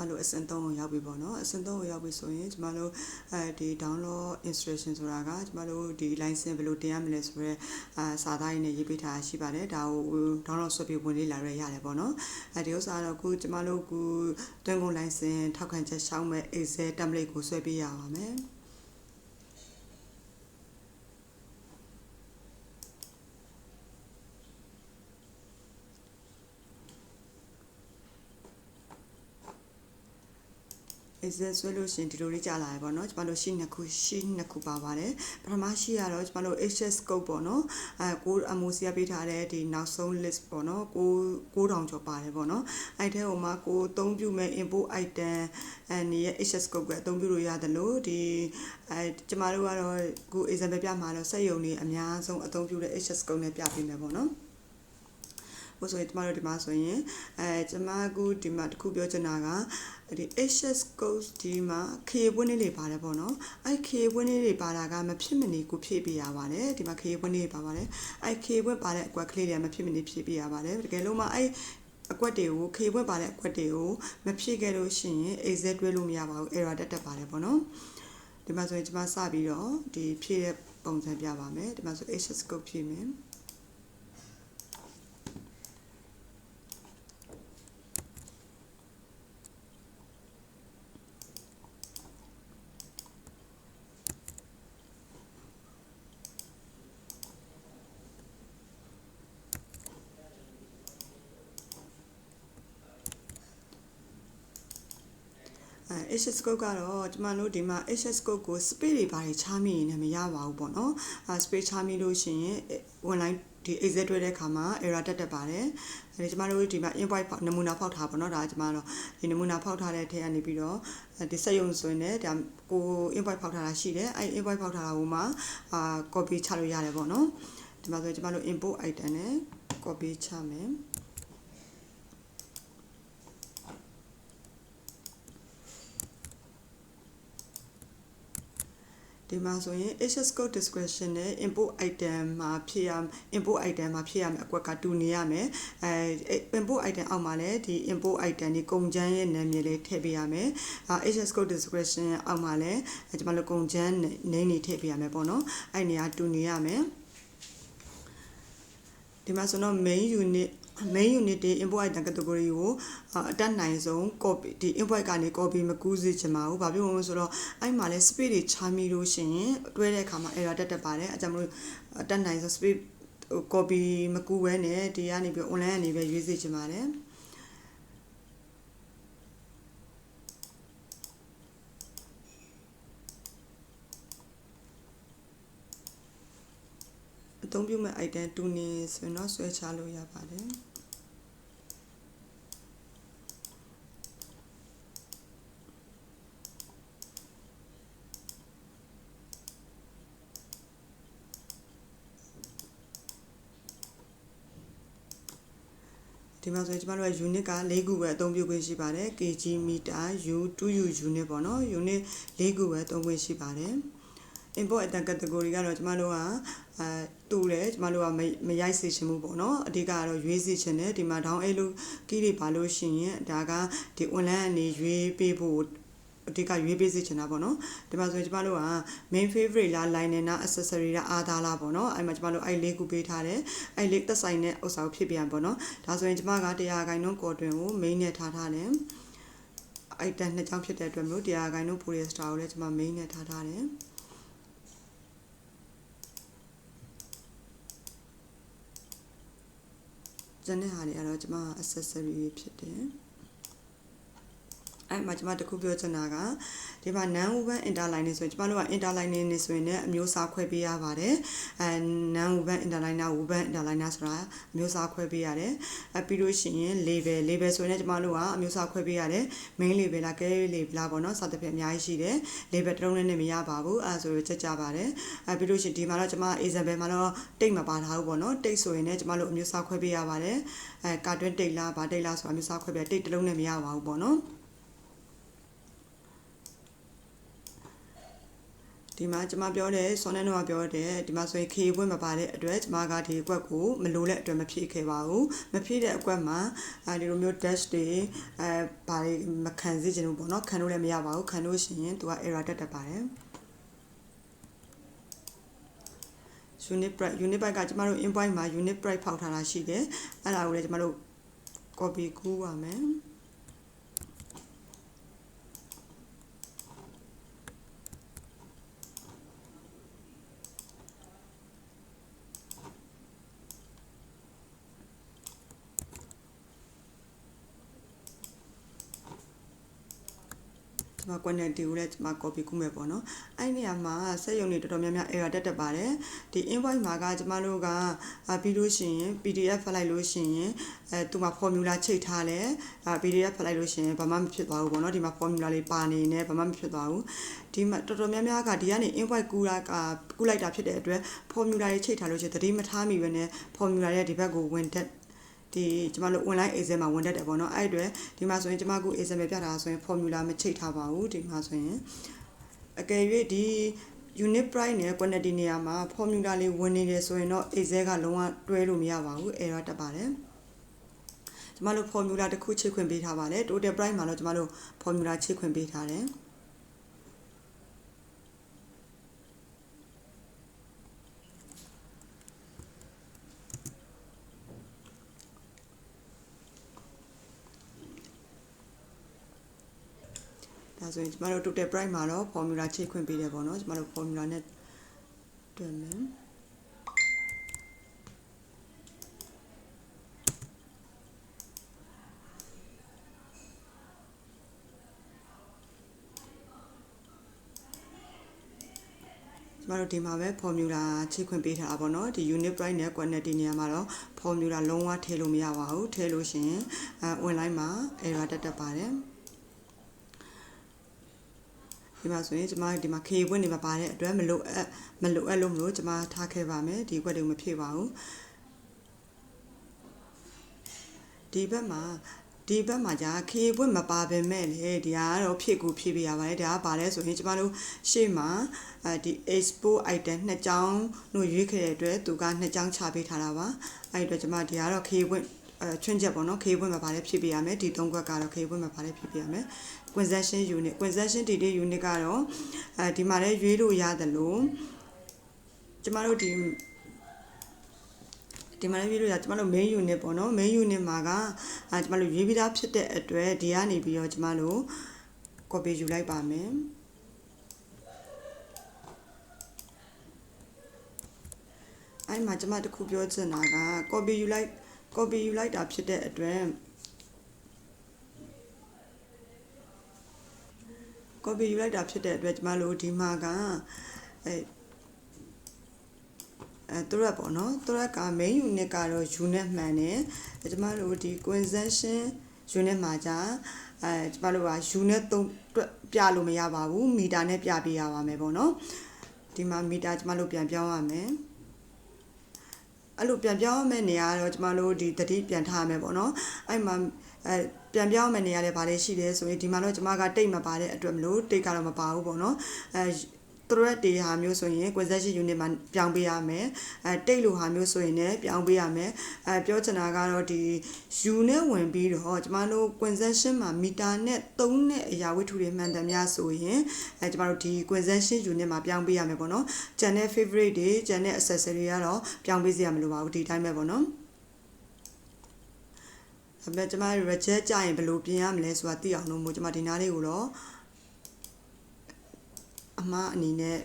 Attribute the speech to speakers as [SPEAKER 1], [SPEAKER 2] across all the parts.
[SPEAKER 1] အဲအခုဆိုရင်ကျမတို့အဆင့်3ကိုရောက်ပြီပေါ့နော်အဆင့်3ကိုရောက်ပြီဆိုရင်ကျမတို့အဲဒီ download instruction ဆိုတာကကျမတို့ဒီ license ဘယ်လိုတင်ရမလဲဆိုတော့အာစာသားရင်းနဲ့ရေးပေးထားတာရှိပါတယ်ဒါကို download ဆွဲပြီးဝင်လေ့လာရရတယ်ပေါ့နော်အဲဒီဥစ္စာတော့အခုကျမတို့ကတွင်းကုန် license ထောက်ခံချက်ရှောင်းမဲ့ Excel template ကိုဆွဲပေးရပါမယ် Excel ဆွဲလို့ရှရင်ဒီလိုလေးကြာလာရပေါ့နော်ကျမတို့ရှိနှစ်ခုရှိနှစ်ခုပါပါတယ်ပထမရှိရတော့ကျမတို့ HS scope ပေါ့နော်အဲကို MOC ကပေးထားတဲ့ဒီနောက်ဆုံး list ပေါ့နော်ကို9000ကျော်ပါတယ်ပေါ့နော်အဲ့ထဲဟိုမှာကိုအသုံးပြုမဲ့ import item အဲရဲ့ HS scope ကအသုံးပြုလို့ရတယ်လို့ဒီအဲကျမတို့ကတော့ကို example ပြမှာတော့စက်ယုံတွေအများဆုံးအသုံးပြုတဲ့ HS scope နဲ့ပြပေးမယ်ပေါ့နော် ဘို့ဆိုရင်ကျမတို့ဒီမှာဆိုရင်အဲကျမကဒီမှာတခုပြောချင်တာကဒီ HS codes ဒီမှာခေပွင့်လေးတွေပါတယ်ပေါ့နော်အဲ့ခေပွင့်လေးတွေပါတာကမဖြစ်မနေကိုဖြည့်ပေးရပါတယ်ဒီမှာခေပွင့်လေးတွေပါပါတယ်အဲ့ခေပွင့်ပါတဲ့အကွက်ကလေးတွေကမဖြစ်မနေဖြည့်ပေးရပါတယ်တကယ်လို့မှအဲ့အကွက်တွေကိုခေပွင့်ပါတဲ့အကွက်တွေကိုမဖြည့်ခဲ့လို့ရှိရင် exit တွဲလို့မရပါဘူး error တက်တက်ပါတယ်ပေါ့နော်ဒီမှာဆိုရင်ကျွန်မစပြီးတော့ဒီဖြည့်တဲ့ပုံစံပြပါမယ်ဒီမှာဆို HS code ဖြည့်မယ် အဲ HS scope ကတော့ကျမတို့ဒီမှာ HS scope ကို space တွေဘာတွေချားမိရင်လည်းမရပါဘူးပေါ့နော်အဲ space ချားမိလို့ရှိရင် online ဒီ exit တွေ့တဲ့ခါမှာ error တက်တက်ပါတယ်အဲဒီကျမတို့ဒီမှာ invoice နမူနာဖောက်ထားပါတော့ဒါကျမတို့ဒီနမူနာဖောက်ထားတဲ့ထဲကနေပြီးတော့ဒီစက်ရုံဆိုရင်လည်းဒါကို invoice ဖောက်ထားတာရှိတယ်အဲ invoice ဖောက်ထားတာဟိုမှာအာ copy ချလို့ရတယ်ပေါ့နော်ဒီမှာဆိုကျမတို့ import item နဲ့ copy ချမယ် ဒီမှာဆိုရင် HS code description နဲ့ import item မှာဖြည့်ရ import item မှာဖြည့်ရမယ်အကွက်ကတူနေရမယ်အဲ import item အောက်မှာလည်းဒီ import item ဒီကုန်ကျန်းရဲ့နာမည်လေးထည့်ပေးရမယ်အာ HS code description အောက်မှာလည်းကျွန်မတို့ကုန်ကျန်းနေနေထည့်ပေးရမယ်ပေါ့နော်အဲ့နေရာတူနေရမယ်ဒီမှာဆိုတော့ main unit main unit တွေ import item category ကိုအတက်နိုင်ဆုံး copy ဒီ import ကနေ copy မကူးစေချင်ပါဘူး။ဘာဖြစ်လို့လဲဆိုတော့အဲ့မှာလဲ space တွေချာမိလို့ရှိရင်တွဲတဲ့အခါမှာ error တက်တက်ပါတယ်။အဲကြောင့်မလို့အတက်နိုင်ဆုံး space copy မကူးဘဲနဲ့ဒီကနေပြီး online ကနေပဲရွေးစေချင်ပါတယ်။အသုံးပြုမဲ့ item တူနေဆိုရင်တော့ဆွဲချလို့ရပါတယ်။ ဒီမှာဆိုရင်ကျမတို့က unit က၄ခုပဲအသုံးပြုခွင့်ရှိပါတယ် kg meter u 2u unit ပေါ့နော် unit ၄ခုပဲသုံးခွင့်ရှိပါတယ် import item category ကတော့ကျမတို့ကအဲတူတယ်ကျမတို့ကမရိုက်စေချင်ဘူးပေါ့နော်အဓိကကတော့ရွေးစေချင်တယ်ဒီမှာ down အဲ့လိုကီးတွေပါလို့ရှိရင်ဒါကဒီ online အနေရွေးပေးဖို့ အဓိကရွေးပေးစေချင်တာပေါ့နော်ဒီမှာဆိုရင်ကျမတို့က main favorite လား liner လား accessory လားအားသားလားပေါ့နော်အဲ့မှာကျမတို့အဲ့လေးခုပေးထားတယ်အဲ့လေးသက်ဆိုင်တဲ့ဥစ္စာကိုဖြစ်ပြန်ပေါ့နော်ဒါဆိုရင်ကျမကတရားခိုင်နှုန်းကော်တွင်ကို main နဲ့ထားထားတယ်အဲ့တန်နှစ်ချောင်းဖြစ်တဲ့အတွက်မျိုးတရားခိုင်နှုန်း polyester ကိုလည်းကျမ main နဲ့ထားထားတယ်ကျန်တဲ့ဟာတွေကတော့ကျွန်မ accessory ဖြစ်တယ် အဲ့မှာကျွန်မတခုပြောချင်တာကဒီမှာ non woven interline နေဆိုရင်ကျွန်မတို့က interline နေဆိုရင်လည်းအမျိုးအစားခွဲပေးရပါတယ်အဲ non woven interliner woven interliner ဆိုတာအမျိုးအစားခွဲပေးရတယ်အဲပြီးလို့ရှိရင် label label ဆိုရင်လည်းကျွန်မတို့ကအမျိုးအစားခွဲပေးရတယ် main label လား carry label လားပေါ့နော်စသဖြင့်အများကြီးရှိတယ် label တစ်လုံးနဲ့မရပါဘူးအဲဆိုတော့ချက်ကြပါတယ်အဲပြီးလို့ရှိရင်ဒီမှာတော့ကျွန်မ example မှာတော့တိတ်မပါထားဘူးပေါ့နော်တိတ်ဆိုရင်လည်းကျွန်မတို့အမျိုးအစားခွဲပေးရပါတယ်အဲကာတွင်းတိတ်လားဗာတိတ်လားဆိုတာအမျိုးအစားခွဲပေးတိတ်တစ်လုံးနဲ့မရပါဘူးပေါ့နော် ဒဒီမှာကျမပြောတယ်ဆွန်နဲ့တော့ပြောတယ်ဒီမှာဆိုရင်ခေပွင့်မပါတဲ့အတွက်ကျမကဒီအကွက်ကိုမလိုတဲ့အတွက်မဖြည့်ခဲ့ပါဘူးမဖြည့်တဲ့အကွက်မှာအဲဒီလိုမျိုး dash တွေအဲဘာတွေမခံစေချင်ဘူးပေါ့နော်ခံလို့လည်းမရပါဘူးခံလို့ရှိရင်သူက error တက်တတ်ပါတယ် unit price unit price ကကျမတို့ invoice မှာ unit price ဖောက်ထားတာရှိတယ်အဲ့ဒါကိုလည်းကျမတို့ copy ကူးပါမယ် quantity ကိုလည်းကျွန်မ copy ကူးမယ်ပေါ့နော်အဲ့ဒီနေရာမှာစက်ရုံတွေတော်တော်များများ error တက်တက်ပါတယ်ဒီ invoice မှာကကျွန်မတို့ကပြီးလို့ရှိရင် PDF ဖတ်လိုက်လို့ရှိရင်အဲသူမှာ formula ချိန်ထားတယ်အဲ PDF ဖတ်လိုက်လို့ရှိရင်ဘာမှမဖြစ်သွားဘူးပေါ့နော်ဒီမှာ formula လေးပါနေနေဘာမှမဖြစ်သွားဘူးဒီမှာတော်တော်များများကဒီကနေ invoice ကူတာကကူလိုက်တာဖြစ်တဲ့အတွက် formula တွေချိန်ထားလို့ရှိရင်သတိမထားမိပဲနဲ့ formula ရဲ့ဒီဘက်ကိုဝင်တက် ဒီကျမတို့ online exam မှာဝင်တတ်တယ်ပေါ့နော်အဲ့အတွက်ဒီမှာဆိုရင်ကျမက exam ပဲပြတာဆိုရင် formula မချိန်ထားပါဘူးဒီမှာဆိုရင်အကယ်၍ဒီ unit price နဲ့ quantity နေရာမှာ formula လေးဝင်နေတယ်ဆိုရင်တော့ excel ကလုံးဝတွဲလို့မရပါဘူး error တက်ပါတယ်ကျမတို့ formula တစ်ခုချိန်ခွင့်ပေးထားပါတယ် total price မှာတော့ကျမတို့ formula ချိန်ခွင့်ပေးထားတယ် ဒါဆိုရင်ကျမတို့ total price မှာတော့ formula ချိန်ခွင့်ပေးတယ်ပေါ့နော်ကျမတို့ formula နဲ့တွက်မယ်ကျမတို့ဒီမှာပဲ formula ချိန်ခွင့်ပေးထားတာပေါ့နော်ဒီ unit price နဲ့ quantity နေရာမှာတော့ formula လုံးဝထည့်လို့မရပါဘူးထည့်လို့ရှိရင်အဲ online မှာ error တက်တက်ပါတယ် ဒီမှာဆိုရင်ကျမဒီမှာ K ပွင့်နေမှာပါတဲ့အတွက်မလို့အမလို့အလို့မလို့ကျမထားခဲ့ပါမယ်ဒီကွက်တွေမဖြည့်ပါဘူးဒီဘက်မှာဒီဘက်မှာじゃခေပွင့်မပါပဲမဲ့လေဒီကတော့ဖြည့်ကိုဖြည့်ပြရပါတယ်ဒါကပါလဲဆိုရင်ကျမတို့ရှေ့မှာအဲဒီ export item နှစ်ကြောင်းလို့ရွေးခဲ့တဲ့အတွက်သူကနှစ်ကြောင်းချပေးထားတာပါအဲဒီအတွက်ကျမဒီကတော့ခေပွင့်အဲချွင်းချက်ပေါ့နော်ခေပွင့်မှာပါတယ်ဖြည့်ပြရမယ်ဒီသုံးခွက်ကတော့ခေပွင့်မှာပါတယ်ဖြည့်ပြရမယ် transaction unit transaction data unit ကတော့အဲဒီမှာလည်းရွေးလို့ရတယ်လို့ကျမတို့ဒီဒီမှာလည်းပြီးလို့ရကျမတို့ main unit ပေါ့နော် main unit မှာကအဲကျမတို့ရွေးပြီးသားဖြစ်တဲ့အတွက်ဒီကနေပြီးတော့ကျမတို့ copy ယူလိုက်ပါမယ်အဲ့မှာကျမတခုပြောချင်တာက copy ယူလိုက် copy ယူလိုက်တာဖြစ်တဲ့အတွက် copy ယူလိုက်တာဖြစ်တဲ့အတွက်ကျမတို့ဒီမှာကအဲအဲသူရက်ပေါ့နော်သူရက်က main unit ကတော့ unit မှန်တယ်ကျမတို့ဒီ consumption unit မှာじゃအဲကျမတို့က unit 3ပြလို့မရပါဘူးမီတာနဲ့ပြပေးရပါမယ်ပေါ့နော်ဒီမှာမီတာကျမတို့ပြန်ပြောင်းရမယ်အဲ့လိုပြန်ပြောင်းမယ့်နေရာတော့ကျမတို့ဒီတတိပြန်ထားရမယ်ပေါ့နော်အဲ့မှာ အဲပြန်ပြောင်းမယ့်နေရာလည်းဗာလေးရှိတယ်ဆိုရင်ဒီမှာတော့ကျမကတိတ်မပါတဲ့အတွက်မလို့တိတ်ကတော့မပါဘူးပေါ့နော်အဲ thread တွေဟာမျိုးဆိုရင် quization unit မှာပြောင်းပေးရမယ်အဲတိတ်လိုဟာမျိုးဆိုရင်လည်းပြောင်းပေးရမယ်အဲပြောချင်တာကတော့ဒီ u နဲ့ဝင်ပြီးတော့ကျမတို့ quization မှာမီတာနဲ့3နဲ့အရာဝတ္ထုတွေမှန်တယ်များဆိုရင်အဲကျမတို့ဒီ quization unit မှာပြောင်းပေးရမယ်ပေါ့နော်ကျန်တဲ့ favorite တွေကျန်တဲ့ accessory ကတော့ပြောင်းပေးစရာမလိုပါဘူးဒီတိုင်းပဲပေါ့နော် ဒါပေမဲ့ကျမ reject ကြရင်ဘယ်လိုပြင်ရမလဲဆိုတာသိအောင်လို့မို့ကျမဒီနားလေးကိုတော့အမှားအနေနဲ့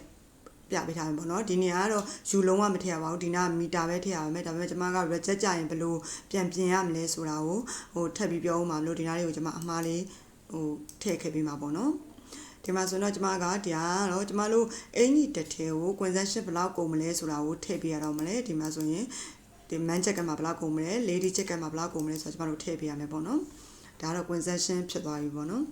[SPEAKER 1] ပြပေးထားမယ်ပေါ့နော်ဒီနေရာကတော့ယူလုံးဝမထည့်ရပါဘူးဒီနားမီတာပဲထည့်ရပါမယ်ဒါပေမဲ့ကျွန်မက reject ကြရင်ဘယ်လိုပြန်ပြင်ရမလဲဆိုတာကိုဟိုထပ်ပြီးပြောဦးမှာမလို့ဒီနားလေးကိုကျွန်မအမှားလေးဟိုထည့်ခဲ့ပေးမှာပေါ့နော်ဒီမှာဆိုတော့ကျမကတရားတော့ကျမတို့အင်ကြီးတစ်ထည်ကို consumption ဘယ်လောက်ကုန်မလဲဆိုတာကိုထည့်ပြရတော့မလဲဒီမှာဆိုရင် ဒီ man check ကမှာဘယ်လောက်ကုန်မလဲ lady check ကမှာဘယ်လောက်ကုန်မလဲဆိုတော့ကျမတို့ထည့်ပြရမယ်ပေါ့နော်ဒါကတော့ consumption ဖြစ်သွားပြီပေါ့နော်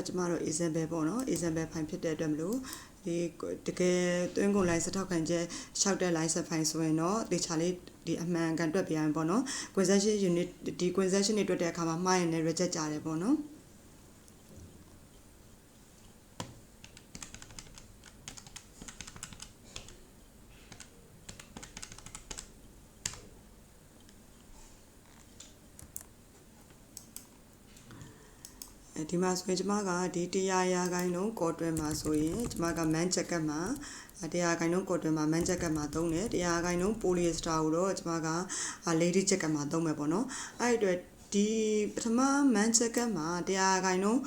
[SPEAKER 1] ကတော့ကျမတို့ example ပေါ့နော် example file ဖြစ်တဲ့အတွက်မလို့ဒီတကယ်သွင်းကုန် license ထောက်ခံချက်လျှောက်တဲ့ license file ဆိုရင်တော့တေချာလေးဒီအမှန်ကန်တွက်ပြရရင်ပေါ့နော် transaction unit ဒီ transaction တွေတွက်တဲ့အခါမှာမှားရင်လည်း reject ကြတယ်ပေါ့နော် ဒီမှာဆိုရင်ကျမကဒီတရားရာခိုင်နှုန်းကော်တွယ်မှာဆိုရင်ကျမကမန်ချက်ကတ်မှာတရားခိုင်နှုန်းကော်တွယ်မှာမန်ချက်ကတ်မှာသုံးတယ်တရားခိုင်နှုန်းပိုလီစတာကိုတော့ကျမကလေဒီချက်ကတ်မှာသုံးမယ်ပေါ့နော်အဲ့ဒီအတွက်ဒီပထမမန်ချက်ကတ်မှာတရားခိုင်နှုန်း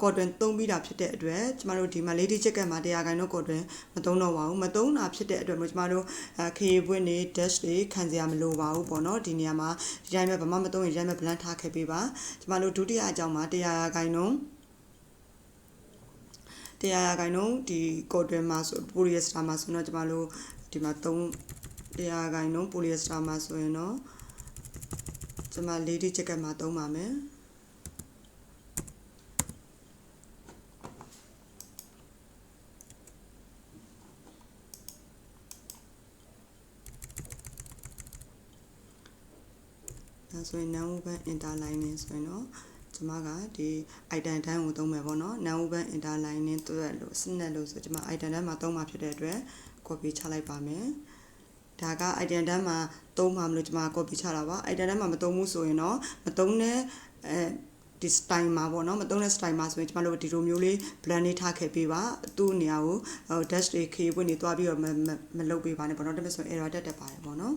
[SPEAKER 1] ကော်တွယ်သုံးပြီးတာဖြစ်တဲ့အတွက်ကျမတို့ဒီမှာလေဒီချက်ကတ်မှာတရားခိုင်နှုန်းကော်တွယ်မသုံးတော့ပါဘူးမသုံးတာဖြစ်တဲ့အတွက်ကျမတို့ခရီးပွင့်တွေ dash တွေခံစရာမလိုပါဘူးပေါ့နော်ဒီနေရာမှာဒီတိုင်းပဲဘာမှမသုံးရင်ဒီတိုင်းပဲ blank ထားခဲ့ပေးပါကျမတို့ဒုတိယအကြောင်းမှာတရားခိုင်နှုန်းတရားရာခိုင်နှုန်းဒီကော်တွယ်မှာဆိုပိုလီယက်စတာမှာဆိုတော့ကျမတို့ဒီမှာ3တရားရာခိုင်နှုန်းပိုလီယက်စတာမှာဆိုရင်တော့ကျမ lady jacket မှာသုံးပါမယ် ဆိုရင် non open interlining ဆိုရင်တော့ကျမကဒီ item တန်းကိုသုံးမယ်ပေါ့နော် non open interlining တွက်လို့စနက်လို့ဆိုကျမ item တန်းမှာသုံးမှာဖြစ်တဲ့အတွက် copy ချလိုက်ပါမယ်ဒါက item တန်းမှာသုံးမှာမလို့ကျမ copy ချတာပါ item တန်းမှာမသုံးဘူးဆိုရင်တော့မသုံးတဲ့အဲဒီ style မှာပေါ့နော်မသုံးတဲ့ style မှာဆိုရင်ကျမတို့ဒီလိုမျိုးလေး blend လေးထားခဲ့ပေးပါသူ့နေရာကို dash တွေ key ပွင့်တွေတွားပြီးတော့မမလုပ်ပေးပါနဲ့ပေါ့နော်ဒါပေမဲ့ဆိုရင် error တက်တက်ပါတယ်ပေါ့နော်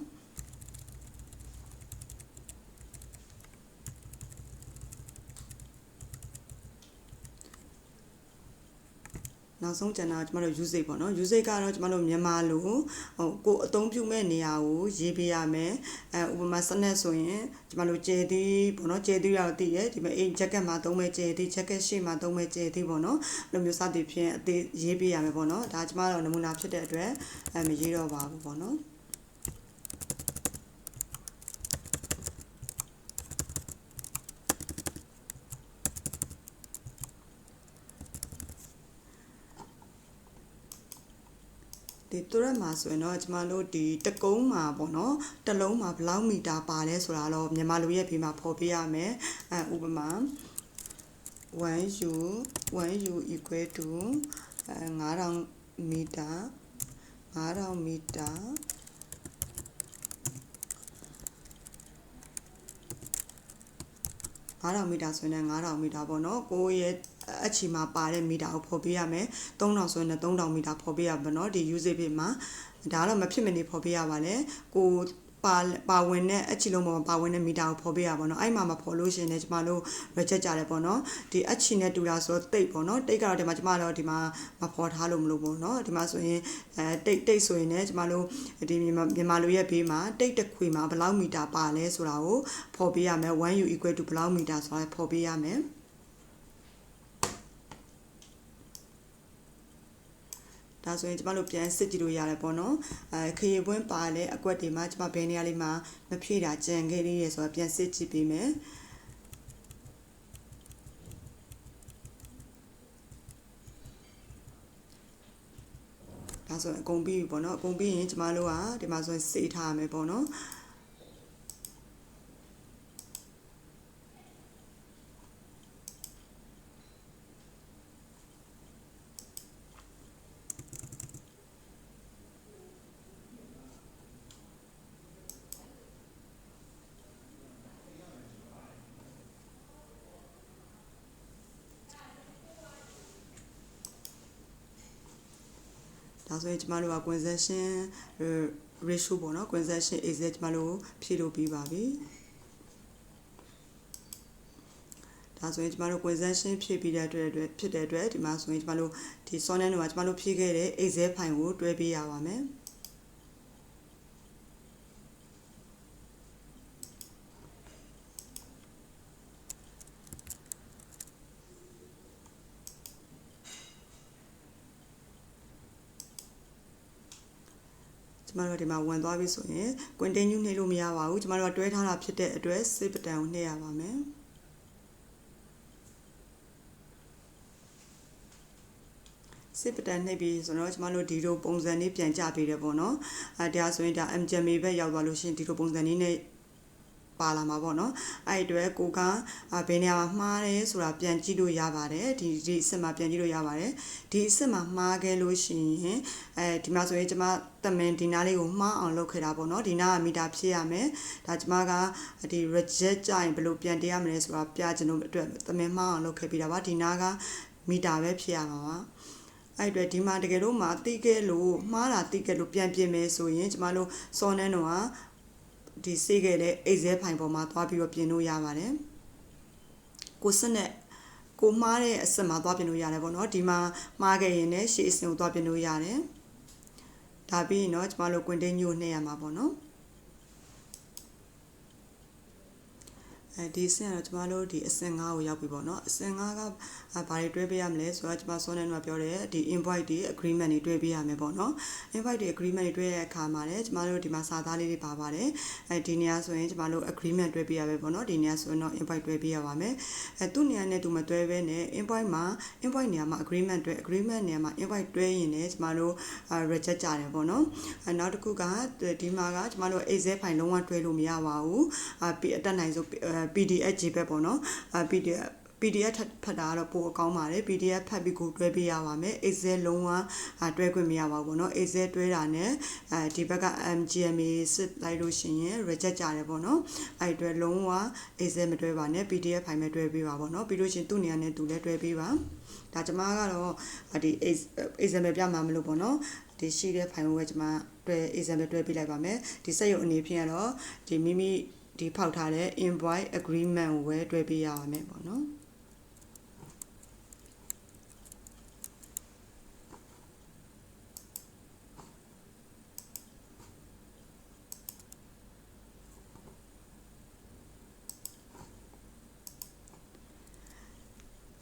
[SPEAKER 1] နောက်ဆုံးကျန်တာကျမတို့ usage ပေါ့နော် usage ကတော့ကျမတို့မြန်မာလိုဟိုကိုအသုံးပြုမဲ့နေရာကိုရေးပေးရမယ်အဲဥပမာစနက်ဆိုရင်ကျမတို့ကျဲသီးပေါ့နော်ကျဲသီးရောက်တည်ရဲ့ဒီမှာအိမ် jacket မှာသုံးမဲ့ကျဲသီး jacket ရှေ့မှာသုံးမဲ့ကျဲသီးပေါ့နော်အဲ့လိုမျိုးစသည်ဖြင့်အသေးရေးပေးရမယ်ပေါ့နော်ဒါကျမတို့နမူနာဖြစ်တဲ့အတွက်အဲမရေးတော့ပါဘူးပေါ့နော် ဒီတူရက်မှာဆိုရင်တော့ကျမတို့ဒီတကုံးမှာပေါ့နော်တလုံးမှာဘယ်လောက်မီတာပါလဲဆိုတာတော့မြန်မာလူရဲ့ဘေးမှာဖော်ပြရမယ်အဲဥပမာ 1u 1u equal to 9000မီတာ9000မီတာ9000မီတာဆိုရင်9000မီတာပေါ့နော်ကိုရဲ့ အချီမှာပါတဲ့မီတာကိုဖော်ပြရမယ်3000ဆိုရင်လည်း3000မီတာဖော်ပြရပါတော့ဒီ usage ဖြစ်မှာဒါတော့မဖြစ်မနေဖော်ပြရပါလေကိုပါပါဝင်တဲ့အချီလုံးပေါ်မှာပါဝင်တဲ့မီတာကိုဖော်ပြရပါတော့အဲ့မှာမဖော်လို့ရှိရင်လည်းကျမတို့ reject ကြတယ်ပေါ့နော်ဒီအချီနဲ့တူတာဆိုတော့တိတ်ပေါ့နော်တိတ်ကတော့ဒီမှာကျမတို့ဒီမှာမဖော်ထားလို့မလို့ပေါ့နော်ဒီမှာဆိုရင်အဲတိတ်တိတ်ဆိုရင်လည်းကျမတို့ဒီမြန်မာမြန်မာလူရဲ့ဘေးမှာတိတ်တစ်ခွေမှာဘယ်လောက်မီတာပါလဲဆိုတာကိုဖော်ပြရမယ် 1u equal to ဘယ်လောက်မီတာဆိုတာဖော်ပြရမယ် ဒါဆိုရင်ကျမတို့ပြန်စစ်ကြည့်လို့ရတယ်ပေါ့နော်အဲခရီးပွင့်ပါတဲ့အကွက်တွေမှာကျမဘယ်နေရာလေးမှာမဖြည့်တာကြံခဲ့လေးရယ်ဆိုတော့ပြန်စစ်ကြည့်ပေးမယ်ဒါဆိုရင်အကုန်ပြီးပြီပေါ့နော်အကုန်ပြီးရင်ကျမတို့ကဒီမှာဆိုရင်စေးထားရမယ်ပေါ့နော် ဒါဆိုရင်ကျမတို့က transaction ratio ပေါ့နော် transaction exact ကျမတို့ဖြည့်လို့ပြီးပါပြီဒါဆိုရင်ကျမတို့ transaction ဖြည့်ပြီးတဲ့အတွက်ဖြစ်တဲ့အတွက်ဒီမှာဆိုရင်ကျမတို့ဒီ sonnet တွေမှာကျမတို့ဖြည့်ခဲ့တဲ့ excel file ကိုတွဲပေးရပါမယ် ကျမတို့ဒီမှာဝင်သွားပြီဆိုရင် continue နှိပ်လို့မရပါဘူးကျမတို့ကတွဲထားတာဖြစ်တဲ့အတွက် save button ကိုနှိပ်ရပါမယ်စစ်ပတန်နှိပ်ပြီးဆိုတော့ကျမတို့ဒီလိုပုံစံလေးပြန်ကြပေးတယ်ပေါ့နော်အဲဒါဆိုရင်ဒါ MJMA ပဲရောက်သွားလို့ရှင်ဒီလိုပုံစံလေးနဲ့ ပါလာမှာပေါ့နော်အဲ့ဒီအတွက်ကိုကဘယ်နေရာမှာမှားတယ်ဆိုတာပြန်ကြည့်လို့ရပါတယ်ဒီဒီအစ်စ်မှာပြန်ကြည့်လို့ရပါတယ်ဒီအစ်စ်မှာမှားခဲ့လို့ရှိရင်အဲဒီမှာဆိုရင်ကျမတမင်ဒီနားလေးကိုမှားအောင်လုပ်ခဲ့တာပေါ့နော်ဒီနားကမီတာဖြည့်ရမယ်ဒါကျမကဒီ reject ကြရင်ဘယ်လိုပြန်တရမလဲဆိုတာပြချင်လို့အတွက်တမင်မှားအောင်လုပ်ခဲ့ပြီးတာပါဒီနားကမီတာပဲဖြည့်ရမှာပါအဲ့အတွက်ဒီမှာတကယ်လို့မှာတိခဲ့လို့မှားတာတိခဲ့လို့ပြန်ပြင်မယ်ဆိုရင်ကျမတို့စောနန်းတော့က ဒီစေးခဲ့တဲ့အိတ်ဇဲဖိုင်ပေါ်မှာသွားပြီးတော့ပြင်လို့ရပါတယ်ကိုစနဲ့ကိုမှားတဲ့အစစ်မှာသွားပြင်လို့ရတယ်ပေါ့နော်ဒီမှာမှားခဲ့ရင်လည်းရှေ့အစင်ကိုသွားပြင်လို့ရတယ်ဒါပြီးရင်တော့ကျမတို့ continue ကိုနှိပ်ရမှာပေါ့နော် အဲဒီအဆင့်ကတော့ကျမတို့ဒီအဆင့်5ကိုရောက်ပြီပေါ့နော်အဆင့်5ကဘာတွေတွဲပေးရမလဲဆိုတော့ကျမစောနေတော့ပြောတယ်ဒီ invite တွေ agreement တွေတွဲပေးရမယ်ပေါ့နော် invite တွေ agreement တွေတွဲရတဲ့အခါမှာလည်းကျမတို့ဒီမှာစာသားလေးတွေပါပါတယ်အဲဒီနေရာဆိုရင်ကျမတို့ agreement တွဲပေးရပဲပေါ့နော်ဒီနေရာဆိုရင်တော့ invite တွဲပေးရပါမယ်အဲသူ့နေရာနဲ့သူမတွဲဘဲနဲ့ invite မှာ invite နေရာမှာ agreement တွဲ agreement နေရာမှာ invite တွဲရင်လည်းကျမတို့ reject ကြတယ်ပေါ့နော်အဲနောက်တစ်ခုကဒီမှာကကျမတို့ excel file လုံးဝတွဲလို့မရပါဘူးအအတက်နိုင်ဆို PDF ကြီးပဲပေါ့နော်အဲ PDF PDF ဖတ်တာကတော့ပိုအကောင်းပါတယ် PDF ဖတ်ပြီးကိုတွဲပေးရပါမယ် Excel လုံးဝတွဲခွင့်မရပါဘူးပေါ့နော် Excel တွဲတာ ਨੇ အဲဒီဘက်က MGMA စစ်လိုက်လို့ရှိရင် reject ကြတယ်ပေါ့နော်အဲဒီတွဲလုံးဝ Excel မတွဲပါနဲ့ PDF ဖိုင်ပဲတွဲပေးပါပေါ့နော်ပြီးလို့ရှိရင်သူ့နေရာနဲ့သူလည်းတွဲပေးပါဒါကျွန်မကတော့ဒီ Excel ပဲပြမှာမလို့ပေါ့နော်ဒီရှိတဲ့ဖိုင်ကိုပဲကျွန်မတွဲ Excel ပဲတွဲပေးလိုက်ပါမယ်ဒီစက်ရုပ်အနေဖြင့်ကတော့ဒီမိမိ ဒီဖောက်ထားတဲ့ invoice agreement ကိုပဲတွဲပေးရအောင်မယ်ပေါ့နော်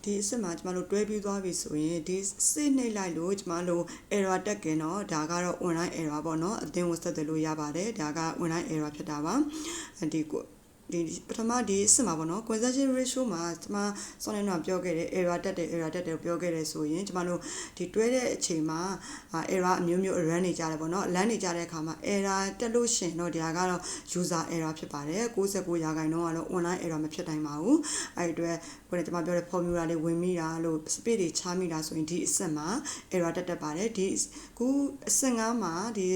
[SPEAKER 1] ဒီအစ်စ်မှာကျမတို့တွဲပြီးသွားပြီဆိုရင်ဒီစစ်နှိပ်လိုက်လို့ကျမတို့ error တက်ခင်တော့ဒါကတော့ online error ပေါ့နော်အသင်းကိုဆက်သွယ်လို့ရပါတယ်ဒါက online error ဖြစ်တာပါဒီကို ဒီပထမဒီစစ်မှာပေါ့နော် conversion ratio မှာကျွန်မစောနေတော့ပြောခဲ့တယ် error တက်တယ် error တက်တယ်ပြောခဲ့တယ်ဆိုရင်ကျွန်မတို့ဒီတွဲတဲ့အချိန်မှာ error အမျိုးမျိုး run နေကြတယ်ပေါ့နော် run နေကြတဲ့အခါမှာ error တက်လို့ရှင်တော့ဒီဟာကတော့ user error ဖြစ်ပါတယ်69ရာခိုင်နှုန်းကတော့ online error မဖြစ်နိုင်ပါဘူးအဲ့ဒီအတွက်ခုနကကျွန်မပြောတဲ့ formula လေးဝင်မိတာလို့ speed တွေချမိတာဆိုရင်ဒီအဆင့်မှာ error တက်တတ်ပါတယ်ဒီခုအဆင့်9မှာဒီ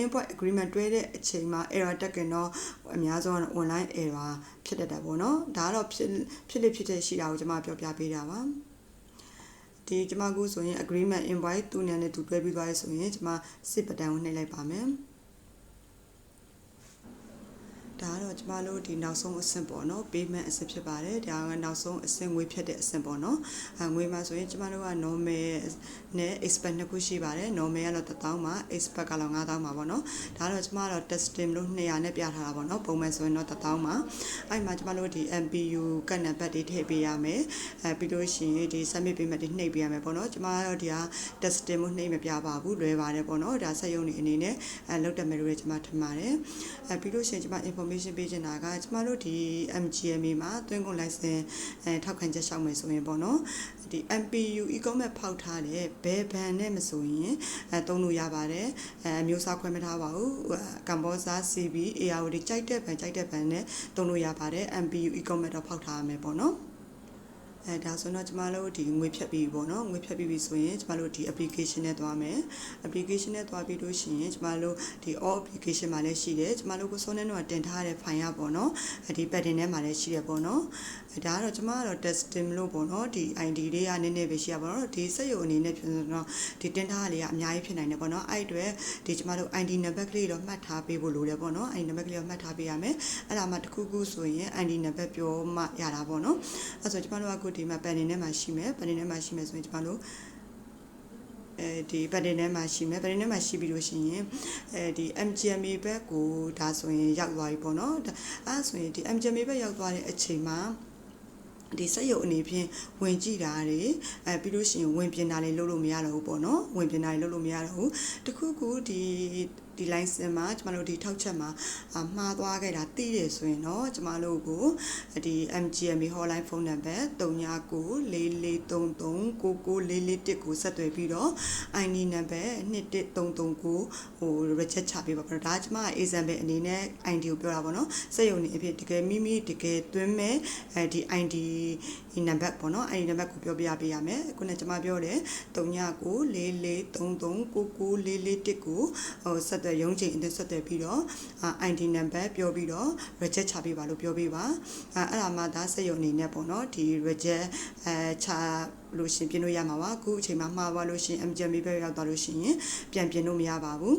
[SPEAKER 1] input agreement တွဲတဲ့အချိန်မှာ error တက်ခင်တော့အများဆုံးကတော့ online error ဖြစ်တတ်တာပေါ့နော်ဒါကတော့ဖြစ်ဖြစ်ဖြစ်တဲ့ရှိတာကိုကျွန်မပြောပြပေးတာပါဒီကျွန်မကူဆိုရင် agreement invite သူ့နေနဲ့သူတွဲပြီးသွားရဆိုရင်ကျွန်မစစ်ပတန်ကိုနှိပ်လိုက်ပါမယ် ဒါကတော့ကျမတို့ဒီနောက်ဆုံးအဆင့်ပေါ့နော် payment အဆင့်ဖြစ်ပါတယ်ဒါကနောက်ဆုံးအဆင့်ငွေဖြတ်တဲ့အဆင့်ပေါ့နော်အဲငွေမှာဆိုရင်ကျမတို့က normal နဲ့ expert နှစ်ခုရှိပါတယ် normal ကတော့1000ပါ expert ကတော့9000ပါပေါ့နော်ဒါတော့ကျမတို့ testing လို့200နဲ့ပြထားတာပေါ့နော်ပုံမှန်ဆိုရင်တော့1000ပါအဲ့မှာကျမတို့ဒီ MPU ကတ်နံပါတ်တွေထည့်ပေးရမယ်အဲပြီးလို့ရှိရင်ဒီ submit payment တွေနှိပ်ပေးရမယ်ပေါ့နော်ကျမတို့ဒီဟာ testing မှုနှိပ်မပြပါဘူးလွယ်ပါတယ်ပေါ့နော်ဒါဆက်ရုံနေအနေနဲ့အဲလောက်တက်မယ်လို့ကျမထင်ပါတယ်အဲပြီးလို့ရှိရင်ကျမ information information ပေးချင်တာကကျမတို့ဒီ MGMA မှာသွင်းကုန် license အဲထောက်ခံချက်ရှောက်မယ်ဆိုရင်ပေါ့နော်ဒီ MPU e-commerce ဖောက်ထားတဲ့ဘယ်ဘန်နဲ့မဆိုရင်အဲသုံးလို့ရပါတယ်အဲမျိုးစားခွဲမထားပါဘူးကမ္ဘောဇာ CB ARD ကြိုက်တဲ့ဘန်ကြိုက်တဲ့ဘန်နဲ့သုံးလို့ရပါတယ် MPU e-commerce တော့ဖောက်ထားရမယ်ပေါ့နော် အဲဒါဆိုတော့ကျမတို့ဒီငွေဖြတ်ပြီးပေါ့နော်ငွေဖြတ်ပြီးပြီဆိုရင်ကျမတို့ဒီ application နဲ့သွားမယ် application နဲ့သွားပြီးလို့ရှိရင်ကျမတို့ဒီ all application မှာလည်းရှိတယ်ကျမတို့ကိုစောနေတော့တင်ထားတဲ့ file ရပေါ့နော်ဒီ pattern ထဲမှာလည်းရှိရပေါ့နော်ဒါကတော့ကျမကတော့ testing လို့ပေါ့နော်ဒီ ID လေးကနည်းနည်းပဲရှိရပေါ့နော်ဒီစက်ရုံအနေနဲ့ဖြစ်တော့ဒီတင်ထားလေးကအများကြီးဖြစ်နိုင်တယ်ပေါ့နော်အဲ့အတွက်ဒီကျမတို့ ID နံပါတ်ကလေးတော့မှတ်ထားပေးဖို့လိုတယ်ပေါ့နော် ID နံပါတ်ကလေးတော့မှတ်ထားပေးရမယ်အဲ့ဒါမှတစ်ခုခုဆိုရင် ID နံပါတ်ပြောမှရတာပေါ့နော်အဲ့ဆိုကျမတို့ကအခုဒီမှာ pattern ထဲမှာရှိမယ် pattern ထဲမှာရှိမယ်ဆိုရင်ကျမတို့အဲဒီပတ်တင်ထဲမှာရှိမယ်ပတ်တင်ထဲမှာရှိပြီးလို့ရှိရင်အဲဒီ MGMA ဘက်ကိုဒါဆိုရင်ရောက်သွားပြီပေါ့နော်အဲဆိုရင်ဒီ MGMA ဘက်ရောက်သွားတဲ့အချိန်မှာဒီစက်ရုပ်အနေဖြင့်ဝင်ကြည့်တာတွေအဲပြီးလို့ရှိရင်ဝင်ပြင်တာတွေလုပ်လို့မရတော့ဘူးပေါ့နော်ဝင်ပြင်တာတွေလုပ်လို့မရတော့ဘူးတခုခုဒီဒီ license မှာကျမတို့ဒီထောက်ချက်မှာအာမှားသွားခဲ့တာသိရဆိုရင်တော့ကျမတို့ကိုဒီ MGMA hotline phone number 399443399441ကိုဆက်သွယ်ပြီးတော့ ID number 2133ကိုဟို reject ချပေးပါပေါ့နော်ဒါကကျမ example အနေနဲ့ ID ကိုပြောတာပေါ့နော်စက်ရုံနေအဖြစ်တကယ်မိမိတကယ်သွင်းမဲ့အဲဒီ ID ဒီနံပါတ်ပေါ့နော်အဲဒီနံပါတ်ကိုပြောပြပေးရမယ်ခုနကကျွန်မပြောတယ်399443399441ကိုဟိုဆက်သွယ်ရုံးချိန်အသစ်ဆက်သွယ်ပြီးတော့ ID နံပါတ်ပြောပြီးတော့ reject ချပေးပါလို့ပြောပေးပါအဲအဲ့ဒါမှဒါစက်ရုံအနေနဲ့ပေါ့နော်ဒီ reject အဲချလို့ရှင်ပြင်လို့ရမှာပါအခုအချိန်မှာမှားသွားလို့ရှင် MGM ပဲရောက်သွားလို့ရှိရင်ပြန်ပြင်လို့မရပါဘူး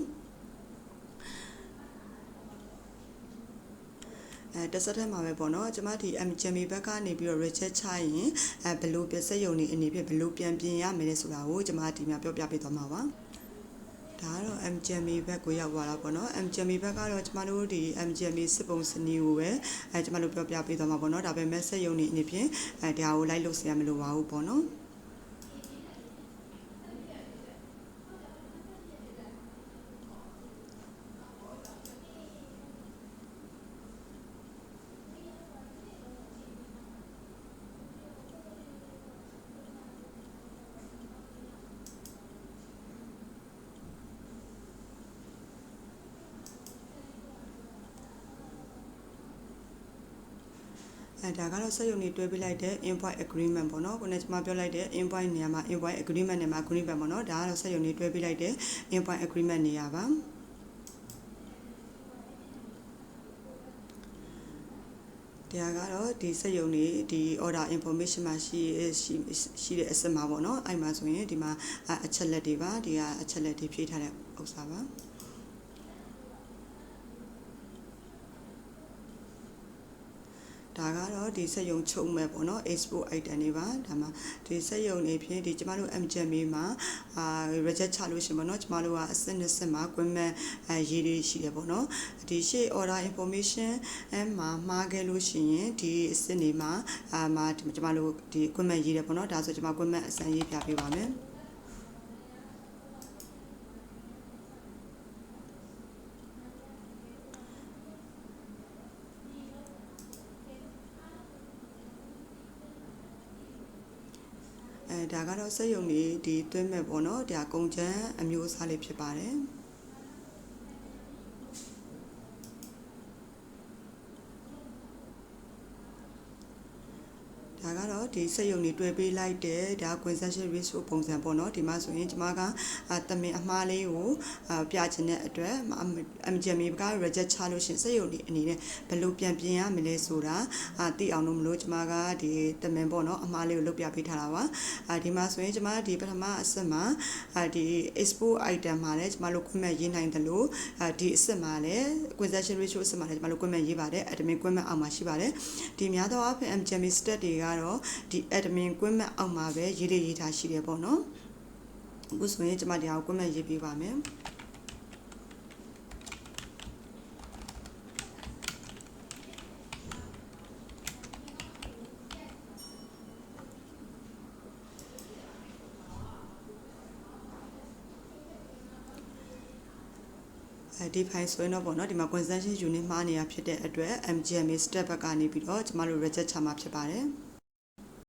[SPEAKER 1] အဲတစ်ဆက်တည်းမှာပဲပေါ့နော်ကျမဒီ MGM ဘက်ကနေပြီးတော့ reject ချရင်အဲဘယ်လိုပြစက်ရုံနေအနေဖြင့်ဘယ်လိုပြန်ပြင်ရမလဲဆိုတာကိုကျမဒီမှာပြောပြပေးသွားမှာပါ ဒါကတော့ MGMA ဘက်ကိုရောက်သွားတာပေါ့နော် MGMA ဘက်ကတော့ကျမတို့ဒီ MGMA စစ်ပုံစနစ်ကိုပဲအဲကျမတို့ပြောပြပေးသွားမှာပေါ့နော်ဒါပေမဲ့စက်ရုံနေအနေဖြင့်အဲဒါကိုလိုက်လို့ဆရာမလိုပါဘူးပေါ့နော် ဒါကတော့စက်ရုံတွေတွဲပေးလိုက်တဲ့ invoice agreement ပေါ့နော်ခုနကကျွန်မပြောလိုက်တဲ့ invoice နေရာမှာ invoice agreement နဲ့မှာ agreement ပေါ့နော်ဒါကတော့စက်ရုံတွေတွဲပေးလိုက်တဲ့ invoice agreement နေရာပါတရားကတော့ဒီစက်ရုံတွေဒီ order information မှာရှိရှိရှိတဲ့အစမှာပေါ့နော်အဲ့မှာဆိုရင်ဒီမှာအချက်လက်တွေပါဒီကအချက်လက်တွေဖြည့်ထားတဲ့ဥစ္စာပါ ဒါကတော့ဒီစက်ယုံချုံမဲ့ပေါ့နော် export item တွေပါဒါမှဒီစက်ယုံနေဖြင့်ဒီကျမတို့ MGMA မှာအာ reject ချလို့ရှင်ပေါ့နော်ကျမတို့ကအစစ်နှစ်စစ်မှာ equipment အဲရေးတွေရှိတယ်ပေါ့နော်ဒီရှေ့ order information အဲမှာမှားခဲ့လို့ရှိရင်ဒီအစစ်နေမှာအာမှာကျမတို့ဒီ equipment ရေးတယ်ပေါ့နော်ဒါဆိုကျမ equipment အစမ်းရေးပြပေးပါမယ် ဒါကတော့စက်ယုံတွေဒီတွင်းမဲ့ပေါ့နော်ဒါကုံချမ်းအမျိုးအစားလေးဖြစ်ပါတယ် ဒါကတော့ဒီစက်ယုံတွေတွဲပေးလိုက်တဲ့ဒါ consensus ratio ပုံစံပေါ့နော်ဒီမှာဆိုရင်ကျွန်မကတမင်အမှားလေးကိုပြချင်တဲ့အတွက် MGM က reject ချလို့ရှင်စက်ယုံတွေအနေနဲ့ဘယ်လိုပြန်ပြင်ရမလဲဆိုတာသိအောင်လို့မလို့ကျွန်မကဒီတမင်ပေါ့နော်အမှားလေးကိုလုပ်ပြပေးထားတာပါဒီမှာဆိုရင်ကျွန်မဒီပထမအစစ်မှာဒီ export item မှာလည်းကျွန်မတို့ comment ရေးနိုင်တယ်လို့ဒီအစစ်မှာလည်း consensus ratio အစစ်မှာလည်းကျွန်မတို့ comment ရေးပါတယ် admin comment အောက်မှာရှိပါတယ်ဒီများသောအားဖြင့် MGM stat တွေကတော့ဒီ admin ကွင်းမက်အောက်မှာပဲရေးလေးရေးထားရှိတယ်ပေါ့နော်အခုဆိုရင်ကျွန်မဒီအောင်ကွင်းမက်ရေးပေးပါမယ်အဲဒီ file ဆိုရင်တော့ပေါ့နော်ဒီမှာ consumption unit မှားနေတာဖြစ်တဲ့အတွက် MGMA step ဘက်ကနေပြီးတော့ကျမတို့ reject ချမှာဖြစ်ပါတယ်။